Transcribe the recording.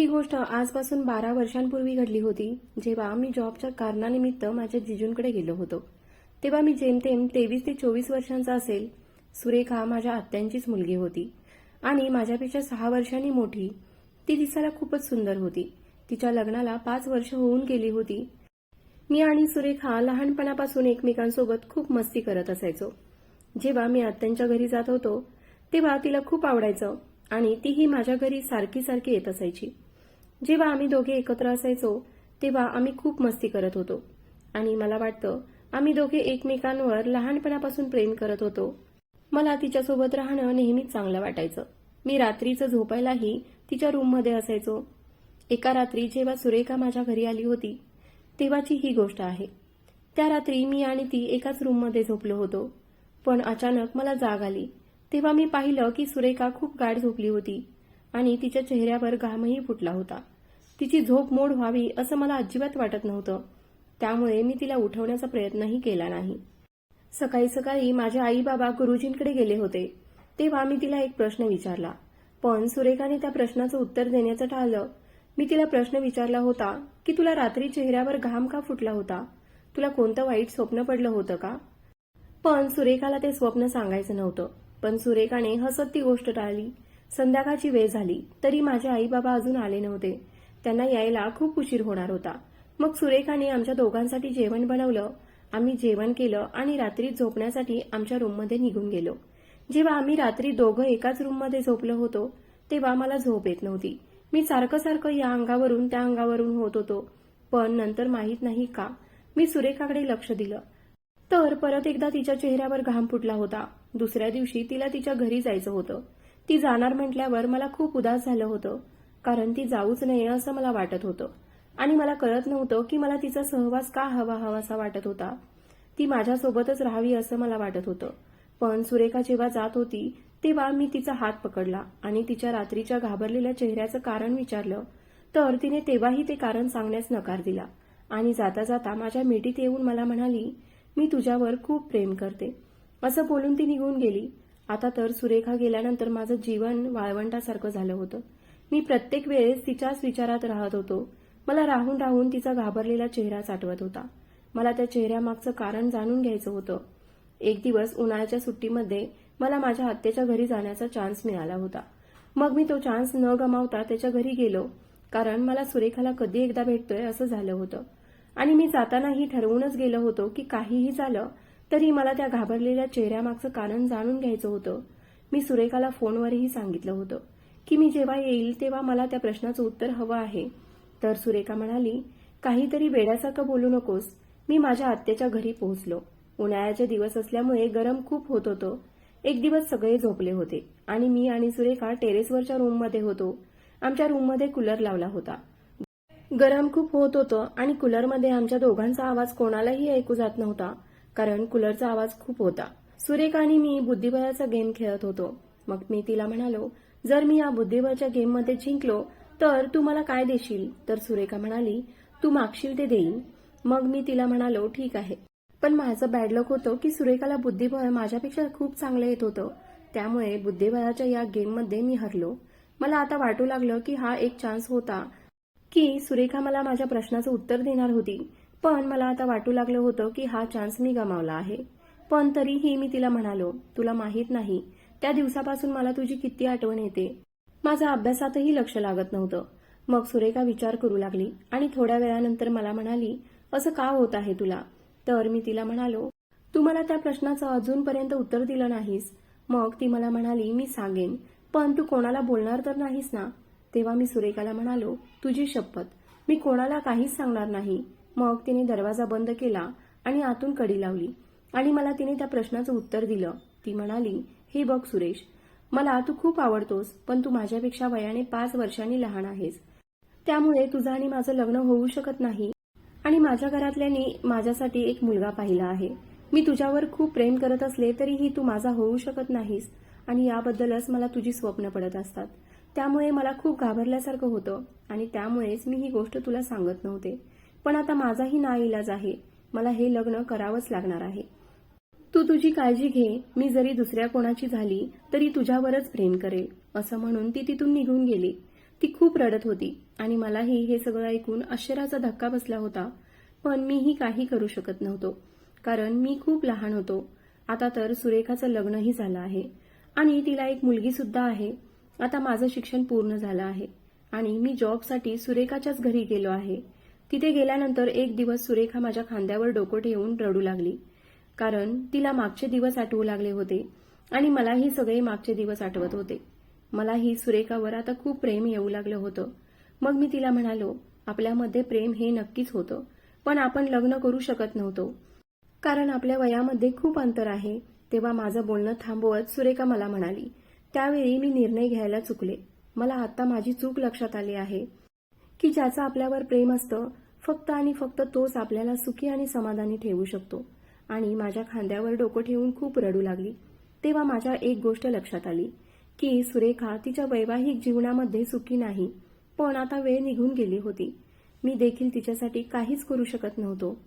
ही गोष्ट आजपासून बारा वर्षांपूर्वी घडली होती जेव्हा मी जॉबच्या कारणानिमित्त माझ्या जिजूंकडे गेलो होतो. तेव्हा मी जेमतेम तेवीस ते चोवीस वर्षांचा असेल सुरेखा माझ्या आत्यांचीच मुलगी होती. आणि माझ्यापेक्षा सहा वर्षांनी मोठी ती दिसायला खूपच सुंदर होती. तिच्या लग्नाला पाच वर्ष होऊन गेली होती. मी आणि सुरेखा लहानपणापासून एकमेकांसोबत खूप मस्ती करत असायचो. जेव्हा मी आत्यांच्या घरी जात होतो तेव्हा तिला खूप आवडायचं आणि तीही माझ्या घरी सारखी सारखी येत असायची. जेव्हा आम्ही दोघे एकत्र असायचो तेव्हा आम्ही खूप मस्ती करत होतो. आणि मला वाटतं आम्ही दोघे एकमेकांवर लहानपणापासून प्रेम करत होतो. मला तिच्यासोबत राहणं नेहमीच चांगलं वाटायचं. मी रात्रीचं झोपायलाही तिच्या रूममध्ये असायचो. एका रात्री जेव्हा सुरेखा माझ्या घरी आली होती तेव्हाची ही गोष्ट आहे. त्या रात्री मी आणि ती एकाच रूममध्ये झोपलो होतो. पण अचानक मला जाग आली. तेव्हा मी पाहिलं की सुरेखा खूप गाढ झोपली होती. आणि तिच्या चेहऱ्यावर घामही फुटला होता. तिची झोप मोड व्हावी असं मला अजिबात वाटत नव्हतं. त्यामुळे मी तिला उठवण्याचा प्रयत्नही केला नाही. सकाळी सकाळी माझे आई बाबा गुरुजींकडे गेले होते. तेव्हा मी तिला एक प्रश्न विचारला. पण सुरेखाने त्या प्रश्नाचं उत्तर देण्याचं टाळलं. मी तिला प्रश्न विचारला होता की तुला रात्री चेहऱ्यावर घाम का फुटला होता? तुला कोणतं वाईट स्वप्न पडलं होतं का? पण सुरेखाला ते स्वप्न सांगायचं नव्हतं. पण सुरेखाने हसत ती गोष्ट टाळली. संध्याकाळची वेळ झाली तरी माझे आई बाबा अजून आले नव्हते. त्यांना यायला खूप उशीर होणार होता. मग सुरेखाने आमच्या दोघांसाठी जेवण बनवलं आम्ही जेवण केलं आणि रात्री झोपण्यासाठी आमच्या रूममध्ये निघून गेलो. जेव्हा आम्ही रात्री दोघं एकाच रूममध्ये झोपलो होतो तेव्हा मला झोप येत नव्हती. मी सारखं सारखं या अंगावरून त्या अंगावरून होत होतो. पण नंतर माहीत नाही का मी सुरेखाकडे लक्ष दिलं. तर परत एकदा तिच्या चेहऱ्यावर घाम फुटला होता. दुसऱ्या दिवशी तिला तिच्या घरी जायचं होतं. ती जाणार म्हटल्यावर मला खूप उदास झालं होतं कारण ती जाऊच नये असं मला वाटत होतं. आणि मला कळत नव्हतं की मला तिचा सहवास का हवा हवासा वाटत होता. ती माझ्यासोबतच राहावी असं मला वाटत होतं. पण सुरेखा जेव्हा जात होती तेव्हा मी तिचा हात पकडला आणि तिच्या रात्रीच्या घाबरलेल्या चेहऱ्याचं कारण विचारलं. तर तिने तेव्हाही ते कारण सांगण्यास नकार दिला. आणि जाता जाता माझ्या मिठीत येऊन मला म्हणाली मी तुझ्यावर खूप प्रेम करते. असं बोलून ती निघून गेली. आता तर सुरेखा गेल्यानंतर माझं जीवन वाळवंटासारखं झालं होतं. मी प्रत्येक वेळेस तिच्याच विचारात राहत होतो. मला राहून राहून तिचा घाबरलेला चेहराच आठवत होता. मला त्या चेहऱ्यामागचं कारण जाणून घ्यायचं होतं. एक दिवस उन्हाळ्याच्या सुट्टीमध्ये मला माझ्या आत्याच्या घरी जाण्याचा चान्स मिळाला होता. मग मी तो चान्स न गमावता त्याच्या घरी गेलो कारण मला सुरेखाला कधी एकदा भेटतोय असं झालं होतं. आणि मी जातानाही ठरवूनच गेलो होतो की काहीही झालं तरी मला त्या घाबरलेल्या चेहऱ्यामागचं कारण जाणून घ्यायचं होतं. मी सुरेखाला फोनवरही सांगितलं होतं की मी जेव्हा येईल तेव्हा मला त्या प्रश्नाचं उत्तर हवं आहे. तर सुरेखा म्हणाली काहीतरी वेड्यासारखं बोलू नकोस. मी माझ्या आत्याच्या घरी पोहोचलो. उन्हाळ्याचे दिवस असल्यामुळे गरम खूप होत होतं. एक दिवस सगळे झोपले होते आणि मी आणि सुरेखा टेरेसवरच्या रूममध्ये होतो. आमच्या रूममध्ये कूलर लावला होता. गरम खूप होत होतं आणि कूलरमध्ये आमच्या दोघांचा आवाज कोणालाही ऐकू जात नव्हता. कारण कूलरचा आवाज खूप होता. सुरेख आणि मी बुद्धिबळाचा गेम खेळत होतो. मग मी तिला म्हणालो जर मी या बुद्धिबळच्या गेममध्ये जिंकलो तर तू मला काय देशील? तर सुरेखा म्हणाली तू मागशील ते देईन. मग मी तिला म्हणालो ठीक आहे. पण माझं बॅडलक होतं की सुरेखाला बुद्धिबळ माझ्यापेक्षा खूप चांगलं येत होतं. त्यामुळे बुद्धिबळाच्या या गेममध्ये मी हरलो. मला आता वाटू लागलं की हा एक चान्स होता की सुरेखा मला माझ्या प्रश्नाचं उत्तर देणार होती. पण मला आता वाटू लागलं होतं की हा चान्स मी गमावला आहे. पण तरीही मी तिला म्हणालो तुला माहीत नाही त्या दिवसापासून मला तुझी किती आठवण येते. माझा अभ्यासातही लक्ष लागत नव्हतं. मग सुरेखा विचार करू लागली आणि थोड्या वेळानंतर मला म्हणाली असं का होत आहे तुला? तर मी तिला म्हणालो तू मला त्या प्रश्नाचं अजूनपर्यंत उत्तर दिलं नाहीस. मग ती मला म्हणाली मी सांगेन पण तू कोणाला बोलणार तर नाहीस ना? तेव्हा मी सुरेखाला म्हणालो तुझी शपथ. मी कोणाला काहीच सांगणार नाही. मग तिने दरवाजा बंद केला आणि आतून कडी लावली. आणि मला तिने त्या प्रश्नाचं उत्तर दिलं. ती म्हणाली हे बघ सुरेश मला तू खूप आवडतोस पण तू माझ्यापेक्षा वयाने पाच वर्षांनी लहान आहेस. त्यामुळे तुझं आणि माझं लग्न होऊ शकत नाही. आणि माझ्या घरातल्यांनी माझ्यासाठी एक मुलगा पाहिला आहे. मी तुझ्यावर खूप प्रेम करत असले तरीही तू माझा होऊ शकत नाहीस. आणि याबद्दलच मला तुझी स्वप्न पडत असतात. त्यामुळे मला खूप घाबरल्यासारखं होतं. आणि त्यामुळेच मी ही गोष्ट तुला सांगत नव्हते. पण आता माझाही नाईलाज आहे. मला हे लग्न करावंच लागणार आहे. तू तुझी काळजी घे. मी जरी दुसऱ्या कोणाची झाली तरी तुझ्यावरच प्रेम करेल असं म्हणून ती तिथून निघून गेली. ती खूप रडत होती आणि मलाही हे सगळं ऐकून आश्चर्याचा धक्का बसला होता. पण मीही काही करू शकत नव्हतो कारण मी खूप लहान होतो. आता तर सुरेखाचं लग्नही झालं आहे. आणि तिला एक मुलगी सुद्धा आहे. आता माझं शिक्षण पूर्ण झालं आहे. आणि मी जॉबसाठी सुरेखाच्याच घरी गेलो आहे. तिथे गेल्यानंतर एक दिवस सुरेखा माझ्या खांद्यावर डोकं ठेवून रडू लागली. कारण तिला मागचे दिवस आठवू लागले होते आणि मलाही सगळे मागचे दिवस आठवत होते. मलाही सुरेखावर आता खूप प्रेम येऊ लागलं होतं. मग मी तिला म्हणालो आपल्यामध्ये प्रेम हे नक्कीच होतं पण आपण लग्न करू शकत नव्हतो. कारण आपल्या वयामध्ये खूप अंतर आहे. तेव्हा माझं बोलणं थांबवत सुरेखा मला म्हणाली त्यावेळी मी निर्णय घ्यायला चुकले. मला आता माझी चूक लक्षात आली आहे. की ज्याचं आपल्यावर प्रेम असतं फक्त आणि फक्त तोच आपल्याला सुखी आणि समाधानी ठेवू शकतो. आणि माझ्या खांद्यावर डोकं ठेवून खूप रडू लागली. तेव्हा माझ्या एक गोष्ट लक्षात आली की सुरेखा तिच्या वैवाहिक जीवनामध्ये सुखी नाही पण आता वेळ निघून गेली होती. मी देखील तिच्यासाठी काहीच करू शकत नव्हतो.